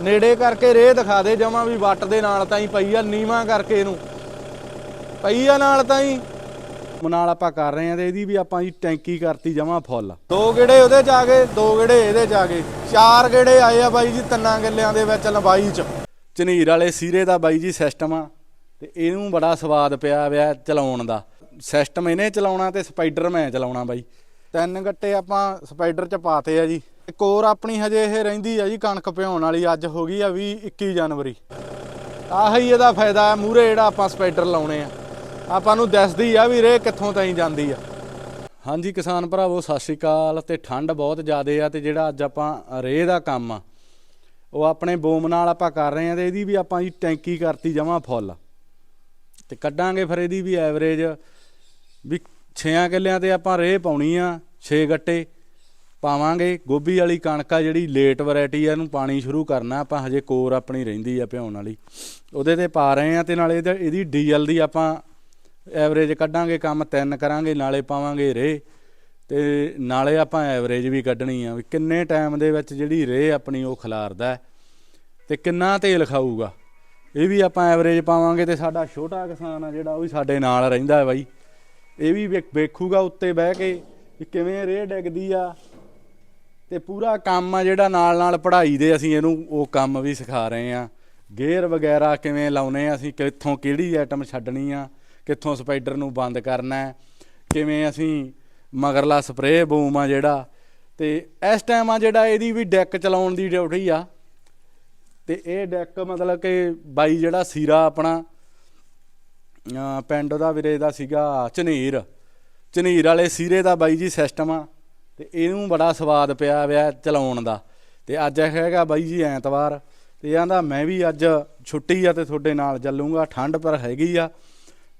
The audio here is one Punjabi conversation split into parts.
ਨੇੜੇ ਕਰਕੇ ਰੇ ਦਿਖਾ ਦੇ ਜਮਾ ਵੀ ਵੱਟ ਦੇ ਨਾਲ ਤਾਂ ਹੀ ਪਈ ਆ ਨੀਵਾ ਕਰਕੇ ਇਹਨੂੰ। ਪਈ ਆ ਨਾਲ ਤਾਂ ਹੀ ਨਾਲ ਆਪਾਂ ਕਰ ਰਹੇ ਆ ਤੇ ਇਹਦੀ ਵੀ ਆਪਾਂ ਜੀ ਟੈਂਕੀ ਕਰਤੀ ਜਮਾ ਫੁੱਲ। ਦੋ ਗੇੜੇ ਉਹਦੇ ਚ ਆ ਗਏ ਦੋ ਗੇੜੇ ਇਹਦੇ ਚ ਆ ਗਏ। ਚਾਰ ਗੇੜੇ ਆਏ ਆ ਬਾਈ ਜੀ ਤਿੰਨਾਂ ਗੱਲਿਆਂ ਦੇ ਵਿੱਚ ਲੰਬਾਈ ਚ। ਝਨੀਰ ਵਾਲੇ ਸੀਰੇ ਦਾ ਬਾਈ ਜੀ ਸਿਸਟਮ ਆ ਤੇ ਇਹਨੂੰ ਬੜਾ ਸਵਾਦ ਪਿਆ ਵਿਆ ਚਲਾਉਣ ਦਾ। ਸਿਸਟਮ ਇਹਨੇ ਚਲਾਉਣਾ ਤੇ ਸਪਾਈਡਰ ਮੈਂ ਚਲਾਉਣਾ ਬਾਈ। ਤਿੰਨ ਗੱਟੇ ਆਪਾਂ ਸਪਾਈਡਰ ਚ ਪਾਤੇ ਆ ਜੀ। ਇੱਕ ਹੋਰ ਆਪਣੀ ਹਜੇ ਇਹ ਰਹਿੰਦੀ ਆ ਜੀ ਕਣਕ ਭਿਉਣ ਵਾਲੀ, ਅੱਜ ਹੋ ਗਈ ਆ 20 21 ਜਨਵਰੀ। ਆਹੀ ਇਹਦਾ ਫਾਇਦਾ ਹੈ ਮੂਰੇ ਜਿਹੜਾ ਆਪਾਂ ਸਪਾਈਡਰ ਲਾਉਣੇ ਆ। ਆਪਾਂ ਨੂੰ ਦੱਸਦੀ ਆ ਵੀ ਰੇ ਕਿੱਥੋਂ ਤਾਈਂ ਜਾਂਦੀ ਆ। ਹਾਂਜੀ ਕਿਸਾਨ ਭਰਾਵੋ, ਸਤਿ ਸ਼੍ਰੀ ਅਕਾਲ। ਤੇ ਠੰਡ ਬਹੁਤ ਜ਼ਿਆਦੇ ਆ ਤੇ ਜਿਹੜਾ ਅੱਜ ਆਪਾਂ ਰੇ ਦਾ ਕੰਮ ਆ, ਉਹ ਆਪਣੇ ਬੋਮ ਨਾਲ ਆਪਾਂ ਕਰ ਰਹੇ ਆ ਤੇ ਇਹਦੀ ਵੀ ਆਪਾਂ ਜੀ ਟੈਂਕੀ ਕਰਤੀ ਜਮਾ ਫੁੱਲ। ਤੇ ਕੱਢਾਂਗੇ ਫਿਰ ਇਹਦੀ ਵੀ ਐਵਰੇਜ ਵੀ 6 ਕਿੱਲਿਆਂ ਤੇ ਆਪਾਂ ਰੇ ਪਾਉਣੀ ਆ 6 ਗੱਟੇ। ਪਾਵਾਂਗੇ। ਗੋਭੀ ਵਾਲੀ ਕਣਕ ਆ ਜਿਹੜੀ ਲੇਟ ਵੈਰਾਈਟੀ ਆ, ਇਹਨੂੰ ਪਾਣੀ ਸ਼ੁਰੂ ਕਰਨਾ। ਆਪਾਂ ਹਜੇ ਕੋਰ ਆਪਣੀ ਰਹਿੰਦੀ ਆ ਭਿਉਣ ਵਾਲੀ। ਉਹਦੇ ਤੇ ਪਾ ਰਹੇ ਆ ਤੇ ਨਾਲੇ ਇਹਦਾ- ਇਹਦੀ ਡੀਜ਼ਲ ਦੀ ਆਪਾਂ ਐਵਰੇਜ ਕੱਢਾਂਗੇ, ਕੰਮ ਤਿੰਨ ਕਰਾਂਗੇ, ਨਾਲੇ ਪਾਵਾਂਗੇ ਰੇ। ਤੇ ਨਾਲੇ ਆਪਾਂ ਐਵਰੇਜ ਵੀ ਕੱਢਣੀ ਆ ਵੀ ਕਿੰਨੇ ਟਾਈਮ ਦੇ ਵਿੱਚ ਜਿਹੜੀ ਰੇ ਆਪਣੀ ਉਹ ਖਿਲਾਰਦਾ ਹੈ। ਤੇ ਕਿੰਨਾ ਤੇਲ ਖਾਊਗਾ। ਇਹ ਵੀ ਆਪਾਂ ਐਵਰੇਜ ਪਾਵਾਂਗੇ ਤੇ ਸਾਡਾ ਛੋਟਾ ਕਿਸਾਨ ਆ ਜਿਹੜਾ, ਉਹ ਵੀ ਸਾਡੇ ਨਾਲ ਰਹਿੰਦਾ ਹੈ ਬਾਈ। ਇਹ ਵੀ ਵੇਖ- ਵੇਖੂਗਾ ਉੱਤੇ ਬਹਿ ਕੇ ਵੀ ਕਿਵੇਂ ਰੇ ਡਿੱਗਦੀ ਆ। ਤੇ ਪੂਰਾ ਕੰਮ ਆ ਜਿਹੜਾ ਨਾਲ ਨਾਲ ਪੜ੍ਹਾਈ ਦੇ ਅਸੀਂ ਇਹਨੂੰ ਉਹ ਕੰਮ ਵੀ ਸਿਖਾ ਰਹੇ ਆ। ਗੇਅਰ ਵਗੈਰਾ ਕਿਵੇਂ ਲਾਉਨੇ ਆ ਅਸੀਂ, ਕਿੱਥੋਂ ਕਿਹੜੀ ਆਈਟਮ ਛੱਡਣੀ ਆ, ਕਿੱਥੋਂ ਸਪਾਈਡਰ ਨੂੰ ਬੰਦ ਕਰਨਾ ਕਿਵੇਂ ਅਸੀਂ ਮਗਰਲਾ ਸਪਰੇਅ ਬੂਮ ਆ ਜਿਹੜਾ। ਤੇ ਇਸ ਟਾਈਮ ਆ ਜਿਹੜਾ ਇਹਦੀ ਵੀ ਡੈਕ ਚਲਾਉਣ ਦੀ ਡਿਊਟੀ ਆ। ਤੇ ਇਹ ਡੈਕ ਮਤਲਬ ਕਿ ਬਾਈ ਜਿਹੜਾ ਸੀਰਾ ਆਪਣਾ ਪਿੰਡ ਦਾ ਵੀਰੇ ਦਾ ਸੀਗਾ, ਝਨੀਰ। ਝਨੀਰ ਵਾਲੇ ਸੀਰੇ ਦਾ ਬਾਈ ਜੀ ਸਿਸਟਮ ਆ। ਤੇ ਇਹਨੂੰ ਬੜਾ ਸਵਾਦ ਪਿਆ ਵਿਆ ਚਲਾਉਣ ਦਾ। ਤੇ ਅੱਜ ਹੈਗਾ ਬਾਈ ਜੀ ਐਤਵਾਰ ਤੇ ਆਂਦਾ ਮੈਂ ਵੀ ਅੱਜ ਛੁੱਟੀ ਆ ਤੇ ਤੁਹਾਡੇ ਨਾਲ ਚੱਲੂੰਗਾ ਠੰਡ ਪਰ ਹੈਗੀ ਆ।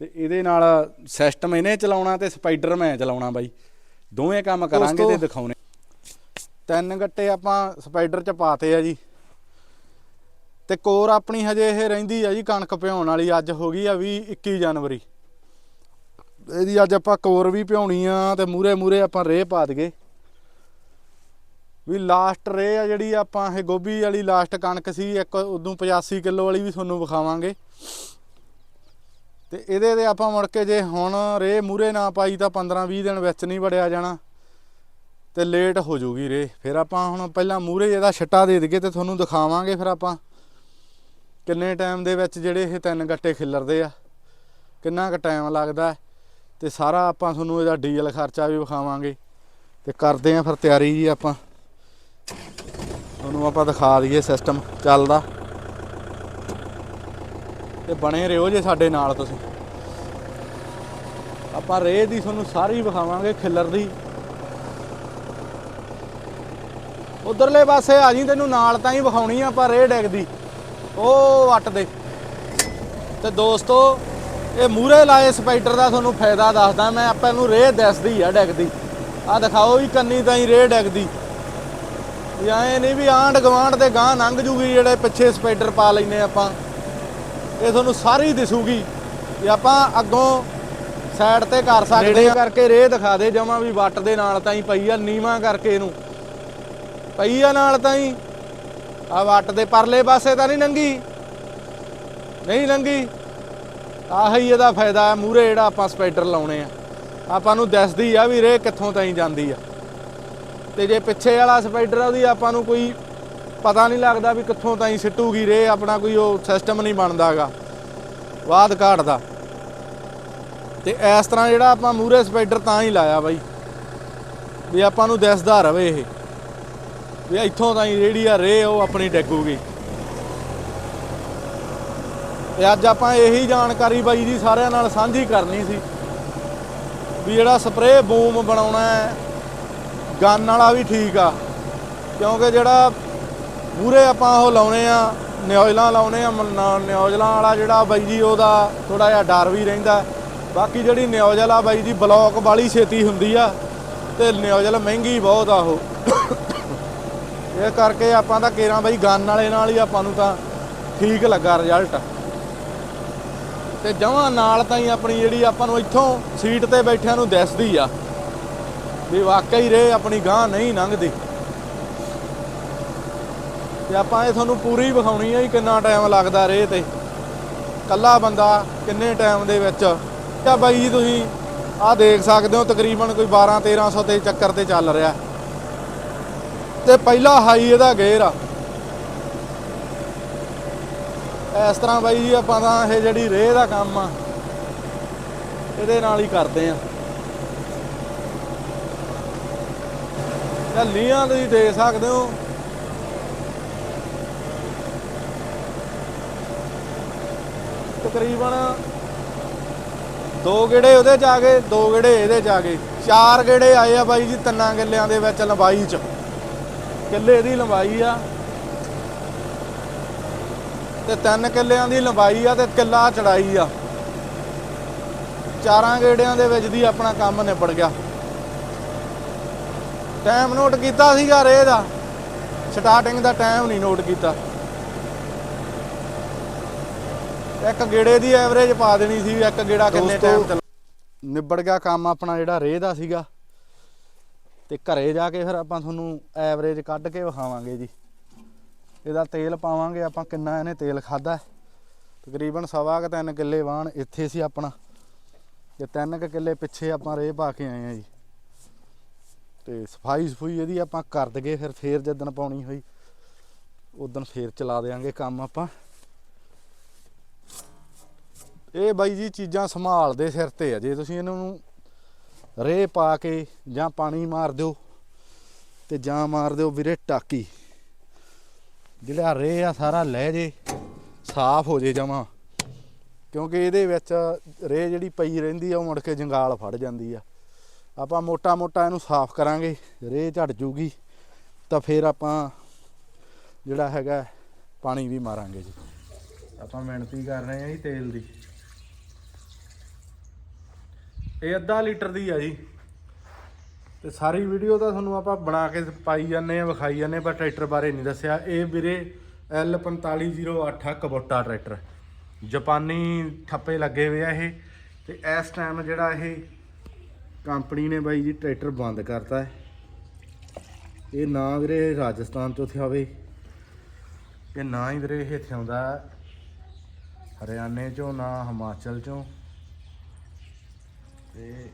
ਤੇ ਇਹਦੇ ਨਾਲ ਸਿਸਟਮ ਇਹਨੇ ਚਲਾਉਣਾ ਤੇ ਸਪਾਈਡਰ ਮੈਂ ਚਲਾਉਣਾ ਬਾਈ। ਦੋਵੇਂ ਕੰਮ ਕਰਾਂਗੇ ਤੇ ਦਿਖਾਉਣੇ। ਤਿੰਨ ਗੱਟੇ ਆਪਾਂ ਸਪਾਈਡਰ ਚ ਪਾਤੇ ਆ ਜੀ। ਤੇ ਕੋਰ ਆਪਣੀ ਹਜੇ ਇਹ ਰਹਿੰਦੀ ਆ ਜੀ ਕਣਕ ਭਿਉਣ ਵਾਲੀ ਅੱਜ ਹੋ ਗਈ ਆ 20 21 ਜਨਵਰੀ। ਇਹਦੀ ਅੱਜ ਆਪਾਂ ਕੋਰ ਵੀ ਭਿਉਣੀ ਆ ਤੇ ਮੂਰੇ ਮੂਰੇ ਆਪਾਂ ਰੇ ਪਾ ਦਈਏ। ਵੀ ਲਾਸਟ ਰੇ ਆ ਜਿਹੜੀ ਆਪਾਂ ਇਹ ਗੋਭੀ ਵਾਲੀ ਲਾਸਟ ਕਣਕ ਸੀ, ਇੱਕ ਉਦੋਂ 85 ਕਿਲੋ ਵਾਲੀ ਵੀ ਤੁਹਾਨੂੰ ਵਿਖਾਵਾਂਗੇ। ਤੇ ਇਹਦੇ ਤੇ ਆਪਾਂ ਮੁੜ ਕੇ ਜੇ ਹੁਣ ਰੇ ਮੂਰੇ ਨਾ ਪਾਈ ਤਾਂ 15 20 ਦਿਨ ਵਿੱਚ ਨਹੀਂ ਵੜਿਆ ਜਾਣਾ। ਤੇ ਲੇਟ ਹੋ ਜੂਗੀ ਰੇ ਫਿਰ ਆਪਾਂ ਹੁਣ ਪਹਿਲਾਂ ਮੂਰੇ ਇਹਦਾ ਛੱਟਾ ਦੇ ਦਈਏ ਤੇ ਤੁਹਾਨੂੰ ਦਿਖਾਵਾਂਗੇ ਫਿਰ ਆਪਾਂ ਕਿੰਨੇ ਟਾਈਮ ਦੇ ਵਿੱਚ ਜਿਹੜੇ ਇਹ ਤਿੰਨ ਗੱਟੇ ਖਿਲਰਦੇ ਆ, ਕਿੰਨਾ ਕੁ ਟਾਈਮ ਲੱਗਦਾ ਹੈ। ਤੇ ਸਾਰਾ ਆਪਾਂ ਤੁਹਾਨੂੰ ਇਹਦਾ ਡੀਜ਼ਲ ਖਰਚਾ ਵੀ ਵਿਖਾਵਾਂਗੇ। ਤੇ ਕਰਦੇ ਆਂ ਫਿਰ ਤਿਆਰੀ ਜੀ ਆਪਾਂ। ਤੁਹਾਨੂੰ ਆਪਾਂ ਦਿਖਾ ਦਈਏ ਸਿਸਟਮ ਚੱਲਦਾ। ਤੇ ਬਣੇ ਰਹੋ ਜੇ ਸਾਡੇ ਨਾਲ ਤੁਸੀਂ। ਆਪਾਂ ਰੇਹ ਦੀ ਤੁਹਾਨੂੰ ਸਾਰੀ ਵਿਖਾਵਾਂਗੇ, ਖਿੱਲਰ ਦੀ। ਉਧਰਲੇ ਪਾਸੇ ਆ ਜੀ, ਤੈਨੂੰ ਨਾਲ ਤਾਂ ਹੀ ਵਿਖਾਉਣੀ ਆ ਆਪਾਂ ਰੇਹ ਡੈਗਦੀ ਉਹ ਵੱਟ ਦੇ। ਤੇ ਦੋਸਤੋ, ਇਹ ਮੂਰੇ ਲਾਏ ਸਪਾਈਡਰ ਦਾ ਤੁਹਾਨੂੰ ਫਾਇਦਾ ਦੱਸਦਾ, ਮੈਂ ਆਪਾਂ ਨੂੰ ਰੇਹ ਦੱਸਦੀ ਆ ਡੈਗਦੀ ਆ ਦਿਖਾਓ ਵੀ ਕੰਨੀ ਤਾਂ ਹੀ ਰੇਹ ਡੈਗਦੀ ਵੀ ਐ ਨਹੀਂ ਵੀ ਆਂਡ ਗਵਾਂਡ ਦੇ ਗਾਂ ਲੰਘ ਜੂਗੀ ਜਿਹੜੇ ਪਿੱਛੇ ਸਪਾਈਡਰ ਪਾ ਲੈਨੇ ਆਪਾਂ। ਇਹ ਤੁਹਾਨੂੰ ਸਾਰੀ ਦਿਸੂਗੀ ਵੀ ਆਪਾਂ ਅੱਗੋਂ ਸਾਈਡ ਤੇ ਕਰ ਸਕਦੇ ਆ। ਕਰਕੇ ਰੇਹ ਦਿਖਾ ਦੇ ਜਮਾ ਵੀ ਵੱਟ ਦੇ ਨਾਲ ਤਾਂ ਹੀ ਪਈ ਆ ਨੀਵਾ ਕਰਕੇ ਇਹਨੂੰ। ਪਈ ਆ ਨਾਲ ਤਾਂ ਹੀ ਆ ਵੱਟ ਦੇ ਪਰਲੇ ਪਾਸੇ ਤਾਂ ਨਹੀਂ ਲੰਗੀ ਨਹੀਂ ਲੰਗੀ ਆਹੀ ਇਹਦਾ ਫਾਇਦਾ ਹੈ ਮੂਰੇ ਜਿਹੜਾ ਆਪਾਂ ਸਪਾਈਡਰ ਲਾਉਣੇ ਆ। ਆਪਾਂ ਨੂੰ ਦੱਸਦੀ ਆ ਵੀ ਰੇ ਕਿੱਥੋਂ ਤਾਈਂ ਜਾਂਦੀ ਆ। ਤੇ ਜੇ ਪਿੱਛੇ ਵਾਲਾ ਸਪਾਈਡਰ ਉਹਦੀ ਆਪਾਂ ਨੂੰ ਕੋਈ ਪਤਾ ਨਹੀਂ ਲੱਗਦਾ ਵੀ ਕਿੱਥੋਂ ਤਾਈਂ ਸਿੱਟੂਗੀ ਰੇ, ਆਪਣਾ ਕੋਈ ਉਹ ਸਿਸਟਮ ਨਹੀਂ ਬਣਦਾਗਾ। ਬਾਦ ਘਾਟਦਾ ਤੇ ਇਸ ਤਰ੍ਹਾਂ ਜਿਹੜਾ ਆਪਾਂ ਮੂਰੇ ਸਪਾਈਡਰ ਤਾਂ ਹੀ ਲਾਇਆ ਬਾਈ। ਵੀ ਆਪਾਂ ਨੂੰ ਦਿਸਦਾ ਰਵੇ ਇਹ। ਵੀ ਇੱਥੋਂ ਤਾਈਂ ਜਿਹੜੀ ਆ ਰੇ, ਉਹ ਆਪਣੀ ਡਿੱਗੂਗੀ। ਤੇ ਅੱਜ ਆਪਾਂ ਇਹੀ ਜਾਣਕਾਰੀ ਬਾਈ ਜੀ ਸਾਰਿਆਂ ਨਾਲ ਸਾਂਝੀ ਕਰਨੀ ਸੀ। ਵੀ ਜਿਹੜਾ ਸਪਰੇਅ ਬੂਮ ਬਣਾਉਣਾ ਹੈ ਗਨ ਵਾਲਾ ਵੀ ਠੀਕ ਆ। ਕਿਉਂਕਿ ਜਿਹੜਾ ਮੂਰੇ ਆਪਾਂ ਉਹ ਲਾਉਨੇ ਆ, ਨਿਓਜਲਾਂ ਲਾਉਨੇ ਆ ਨਿਓਜਲਾਂ ਵਾਲਾ ਜਿਹੜਾ ਬਾਈ ਜੀ, ਉਹਦਾ ਥੋੜਾ ਜਿਹਾ ਡਰ ਵੀ ਰਹਿੰਦਾ। ਬਾਕੀ ਜਿਹੜੀ ਨਿਓਜਲ ਆ ਬਾਈ ਜੀ, ਬਲੌਕ ਵਾਲੀ ਛੇਤੀ ਹੁੰਦੀ ਆ ਤੇ ਨਿਓਜਲ ਮਹਿੰਗੀ ਬਹੁਤ ਆ ਉਹ। ਇਹ ਕਰਕੇ ਆਪਾਂ ਤਾਂ ਕੇਰਾਂ ਬਾਈ ਗਨ ਵਾਲੇ ਨਾਲ ਹੀ ਆਪਾਂ ਨੂੰ ਤਾਂ ਠੀਕ ਲੱਗਾ ਰਿਜ਼ਲਟ ਤੇ ਜਮਾਂ ਨਾਲ ਤਾਂ ਹੀ ਆਪਣੀ ਜਿਹੜੀ ਆਪਾਂ ਨੂੰ ਇੱਥੋਂ ਸੀਟ ਤੇ ਬੈਠਿਆਂ ਨੂੰ ਦਿਸਦੀ ਆ। ਵੀ ਵਾਕਈ ਰੇ, ਆਪਣੀ ਗਾਂ ਨਹੀਂ ਲੰਘਦੀ। ਤੇ ਆਪਾਂ ਇਹ ਤੁਹਾਨੂੰ ਪੂਰੀ ਵਿਖਾਉਣੀ ਹੈ ਕਿੰਨਾ ਟਾਈਮ ਲੱਗਦਾ ਰੇ ਤੇ। ਕੱਲਾ ਬੰਦਾ ਕਿੰਨੇ ਟਾਈਮ ਦੇ ਵਿੱਚ। ਤਾਂ ਬਾਈ ਜੀ ਤੁਸੀਂ ਆਹ ਦੇਖ ਸਕਦੇ ਹੋ, ਤਕਰੀਬਨ ਕੋਈ 12 1300 ਤੇ ਚੱਕਰ ਤੇ ਚੱਲ ਰਿਹਾ। ਤੇ ਪਹਿਲਾ ਹਾਈ ਇਹਦਾ ਗੇਅਰ ਆ। ਇਸ ਤਰ੍ਹਾਂ ਬਾਈ ਜੀ ਆਪਾਂ ਤਾਂ ਇਹ ਜਿਹੜੀ ਰੇਹ ਦਾ ਕੰਮ ਆ, ਇਹਦੇ ਨਾਲ ਹੀ ਕਰਦੇ ਆ। ਤਾਂ ਲੀਆਂ ਤੁਸੀਂ ਦੇ ਸਕਦੇ ਹੋ। ਤਕਰੀਬਨ ਦੋ ਗੇੜੇ ਉਹਦੇ ਚ ਆ ਗਏ, ਦੋ ਗੇੜੇ ਇਹਦੇ ਚ ਆ ਗਏ। ਚਾਰ ਗੇੜੇ ਆਏ ਆ ਬਾਈ ਜੀ ਤਿੰਨਾਂ ਕਿੱਲਿਆਂ ਦੇ ਵਿੱਚ ਲੰਬਾਈ ਚ। ਕਿੱਲੇ ਦੀ ਲੰਬਾਈ ਆ। ਤੇ ਤਿੰਨ ਕਿੱਲਿਆਂ ਦੀ ਲੰਬਾਈ ਆ ਤੇ ਕਿੱਲਾ ਚੜਾਈ ਆ। ਚਾਰਾਂ ਗੇੜਿਆਂ ਦੇ ਵਿੱਚ ਦੀ ਆਪਣਾ ਕੰਮ ਨਿਬੜ ਗਿਆ। ਟਾਈਮ ਨੋਟ ਕੀਤਾ ਸੀਗਾ ਰੇ ਦਾ। ਸਟਾਰਟਿੰਗ ਦਾ ਟਾਈਮ ਨਹੀਂ ਨੋਟ ਕੀਤਾ। ਇੱਕ ਗੇੜੇ ਦੀ ਐਵਰੇਜ ਪਾ ਦੇਣੀ ਸੀ ਇੱਕ ਗੇੜਾ ਕਿੰਨੇ ਟਾਈਮ ਚੱਲ ਨਿਬੜ ਗਿਆ ਕੰਮ ਆਪਣਾ ਜਿਹੜਾ ਰੇ ਦਾ ਸੀਗਾ। ਤੇ ਘਰੇ ਜਾ ਕੇ ਫਿਰ ਆਪਾਂ ਤੁਹਾਨੂੰ ਐਵਰੇਜ ਕੱਢ ਕੇ ਵਿਖਾਵਾਂਗੇ ਜੀ। ਇਹਦਾ ਤੇਲ ਪਾਵਾਂਗੇ ਆਪਾਂ ਕਿੰਨਾ ਇਹਨੇ ਤੇਲ ਖਾਦਾ ਤਕਰੀਬਨ ਸਵਾ ਕੁ ਤਿੰਨ ਕਿੱਲੇ ਵਾਹਣ ਇੱਥੇ ਸੀ ਆਪਣਾ। ਤੇ ਤਿੰਨ ਕੁ ਕਿੱਲੇ ਪਿੱਛੇ ਆਪਾਂ ਰੇ ਪਾ ਕੇ ਆਏ ਆ ਜੀ। ਤੇ ਸਫ਼ਾਈ ਸਫੂਈ ਇਹਦੀ ਆਪਾਂ ਕਰ ਦਗੇ ਫਿਰ ਫੇਰ ਜਦੋਂ ਪਾਉਣੀ ਹੋਈ, ਉਦੋਂ ਫੇਰ ਚਲਾ ਦੇਾਂਗੇ ਕੰਮ ਆਪਾਂ। ਇਹ ਬਾਈ ਜੀ ਚੀਜ਼ਾਂ ਸੰਭਾਲਦੇ ਸਿਰ ਤੇ ਆ, ਜੇ ਤੁਸੀਂ ਇਹਨਾਂ ਨੂੰ ਰੇ ਪਾ ਕੇ ਜਾਂ ਪਾਣੀ ਮਾਰ ਦਿਓ ਤੇ ਜਾਂ ਮਾਰ ਦਿਓ ਵੀਰੇ ਟਾਕੀ, ਜਿਹੜਾ ਰੇ ਆ ਸਾਰਾ ਲੈ ਜੇ, ਸਾਫ਼ ਹੋ ਜੇ ਜਮਾ। ਕਿਉਂਕਿ ਇਹਦੇ ਵਿੱਚ ਰੇ ਜਿਹੜੀ ਪਈ ਰਹਿੰਦੀ ਆ, ਉਹ ਮੁੜ ਕੇ ਜੰਗਾਲ ਫੜ ਜਾਂਦੀ ਆ। ਆਪਾਂ ਮੋਟਾ ਮੋਟਾ ਇਹਨੂੰ ਸਾਫ਼ ਕਰਾਂਗੇ, ਰੇਹ ਝੜ ਜੂਗੀ, ਤਾਂ ਫਿਰ ਆਪਾਂ ਜਿਹੜਾ ਹੈਗਾ ਪਾਣੀ ਵੀ ਮਾਰਾਂਗੇ ਜੀ। ਆਪਾਂ ਮਿਹਨਤੀ ਕਰ ਰਹੇ ਹਾਂ ਜੀ ਤੇਲ ਦੀ। ਇਹ ਅੱਧਾ ਲੀਟਰ ਦੀ ਆ ਜੀ। ਤੇ ਸਾਰੀ ਵੀਡੀਓ ਤਾਂ ਤੁਹਾਨੂੰ ਆਪਾਂ ਬਣਾ ਕੇ ਪਾਈ ਜਾਂਦੇ ਆ ਵਿਖਾਈ ਜਾਂਦੇ ਪਰ ਟਰੈਕਟਰ ਬਾਰੇ ਨਹੀਂ ਦੱਸਿਆ। ਇਹ ਵੀਰੇ L4508 ਕਬੋਟਾ ਟਰੈਕਟਰ। ਜਾਪਾਨੀ ਠੱਪੇ ਲੱਗੇ ਹੋਏ ਆ ਇਹ। ਤੇ ਇਸ ਟਾਈਮ ਜਿਹੜਾ ਇਹ ਕੰਪਨੀ ਨੇ ਬਾਈ ਜੀ ਟਰੈਕਟਰ ਬੰਦ ਕਰਤਾ ਹੈ। ਇਹ ਨਾ ਵੀਰੇ ਰਾਜਸਥਾਨ ਤੋਂ ਇੱਥੇ ਆਵੇ ਤੇ ਨਾ ਹੀ ਵੀਰੇ ਇਹ ਇੱਥੇ ਆਉਂਦਾ ਹਰਿਆਣੇ ਚੋਂ ਨਾ ਹਿਮਾਚਲ ਚੋਂ। ਤੇ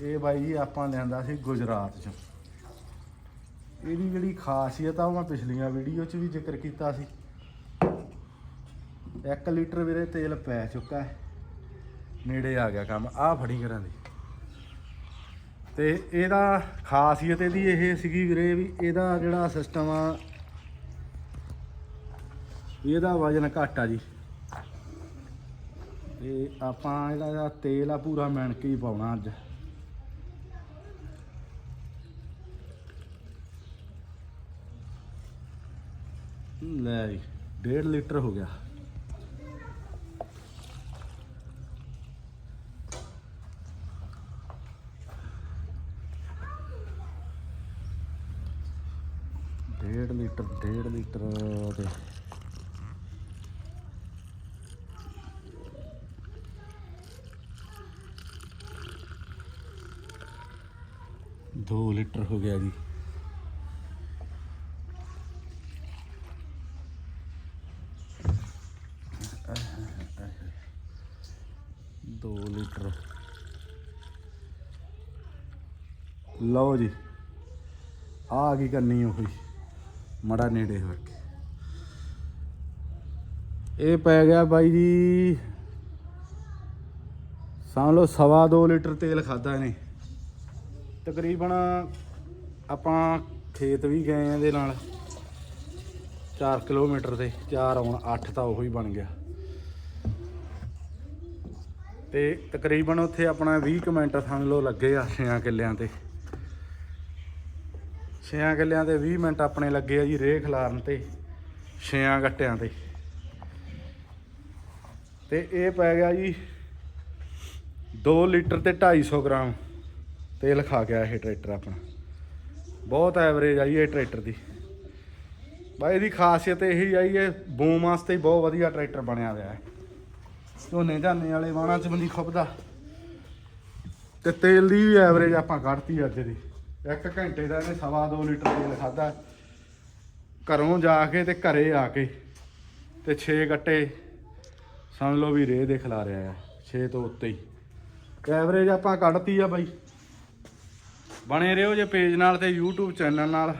ਇਹ ਬਾਈ ਜੀ ਆਪਾਂ ਲਿਆਂਦਾ ਸੀ ਗੁਜਰਾਤ ਚੋਂ। ਇਹਦੀ ਜਿਹੜੀ ਖਾਸੀਅਤ ਆ ਉਹ ਮੈਂ ਪਿਛਲੀਆਂ ਵੀਡੀਓ 'ਚ ਵੀ ਜ਼ਿਕਰ ਕੀਤਾ ਸੀ। 1 ਲੀਟਰ ਵੀਰੇ ਤੇਲ ਪੈ ਚੁੱਕਾ ਹੈ। ਨੇੜੇ ਆ ਗਿਆ ਕੰਮ। ਆਹ ਫੜੀ ਕਰਾਂ ਦੀ। ਤੇ ਇਹਦਾ ਖਾਸੀਅਤ ਇਹਦੀ ਇਹ ਸੀਗੀ ਵੀਰੇ ਵੀ ਇਹਦਾ ਜਿਹੜਾ ਸਿਸਟਮ ਆ, ਇਹਦਾ ਵਜਨ ਘੱਟ ਆ ਜੀ। ਤੇ ਆਪਾਂ ਜਿਹੜਾ ਇਹਦਾ ਤੇਲ ਆ ਪੂਰਾ ਮਿਣ ਕੇ ਹੀ ਪਾਉਣਾ ਅੱਜ। ਲੈ ਜੀ 1.5 ਲੀਟਰ ਹੋ ਗਿਆ। ਡੇਢ ਲੀਟਰ ਡੇਢ ਲੀਟਰ ਦੇ ਦੋ ਲੀਟਰ ਹੋ ਗਿਆ ਜੀ। ਦੋ ਲੀਟਰ। ਲਓ ਜੀ, ਆ ਕੀ ਕਰਨੀ ਉਹ। ਮੜਾ ਨੇੜੇ ਹੋ ਕੇ। ਇਹ ਪੈ ਗਿਆ ਬਾਈ ਜੀ। ਸਮਝ ਲਓ, ਸਵਾ ਦੋ ਲੀਟਰ ਤੇਲ ਖਾਦਾ ਇਹਨੇ। ਤਕਰੀਬਨ ਆਪਾਂ ਖੇਤ ਵੀ ਗਏ ਆ ਇਹਦੇ ਨਾਲ। 4 ਕਿਲੋਮੀਟਰ ਤੇ 4 ਆਉਣ 8 ਤਾਂ ਉਹੀ ਬਣ ਗਿਆ। ਤੇ ਤਕਰੀਬਨ ਉੱਥੇ ਆਪਣਾ 20 ਕੁ ਮਿੰਟ ਸਮਝ ਲਓ, ਲੱਗੇ ਆ 6 ਕਿੱਲਿਆਂ ਤੇ। 6 ਕਿੱਲਿਆਂ ਤੇ 20 ਮਿੰਟ ਆਪਣੇ ਲੱਗੇ ਆ ਜੀ ਰੇਹ ਖਲਾਰਨ ਤੇ 6 ਗੱਟਿਆਂ ਤੇ। ਤੇ ਇਹ ਪੈ ਗਿਆ ਜੀ 2 ਲੀਟਰ ਤੇ 250 ਗ੍ਰਾਮ ਤੇਲ ਖਾ ਗਿਆ ਇਹ ਟਰੈਕਟਰ ਆਪਣਾ। ਬਹੁਤ ਐਵਰੇਜ ਆਈ ਇਹ ਟਰੈਕਟਰ ਦੀ। ਬਾਈ ਇਹਦੀ ਖਾਸੀਅਤ ਇਹੀ ਆਈ ਹੈ ਬੂਮ ਵਾਸਤੇ ਬਹੁਤ ਵਧੀਆ ਟਰੈਕਟਰ ਬਣਿਆ ਹੋਇਆ ਹੈ। ਝੋਨੇ ਝਾਨੇ ਵਾਲੇ ਵਾਣਾ ਚ ਬੰਦੀ ਖੁੱਬਦਾ ਤੇ ਤੇਲ ਦੀ ਵੀ ਐਵਰੇਜ ਆਪਾਂ ਕੱਢਤੀ ਅੱਜ ਦੀ। ਇੱਕ ਘੰਟੇ ਦਾ ਇਹਨੇ ਸਵਾ ਦੋ ਲੀਟਰ ਤੇਲ ਖਾਦਾ ਘਰੋਂ ਜਾ ਕੇ ਤੇ ਘਰੇ ਆ ਕੇ ਤੇ 6 ਗੱਟੇ ਸਮਝ ਲਓ ਵੀ ਰੇਹ ਦੇ ਖਿਲਾ ਰਿਹਾ ਆ 6 ਤੋਂ ਉੱਤੇ ਹੀ। ਐਵਰੇਜ ਆਪਾਂ ਕੱਢਤੀ ਆ ਬਾਈ। ਬਣੇ ਰਹੋ ਜੇ ਪੇਜ ਨਾਲ ਤੇ YouTube ਚੈਨਲ ਨਾਲ।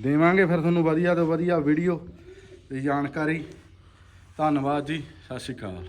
ਦੇਵਾਂਗੇ ਫਿਰ ਤੁਹਾਨੂੰ ਵਧੀਆ ਤੋਂ ਵਧੀਆ ਵੀਡੀਓ ਤੇ ਜਾਣਕਾਰੀ। ਧੰਨਵਾਦ ਜੀ, ਸਤਿ ਸ਼੍ਰੀ ਅਕਾਲ।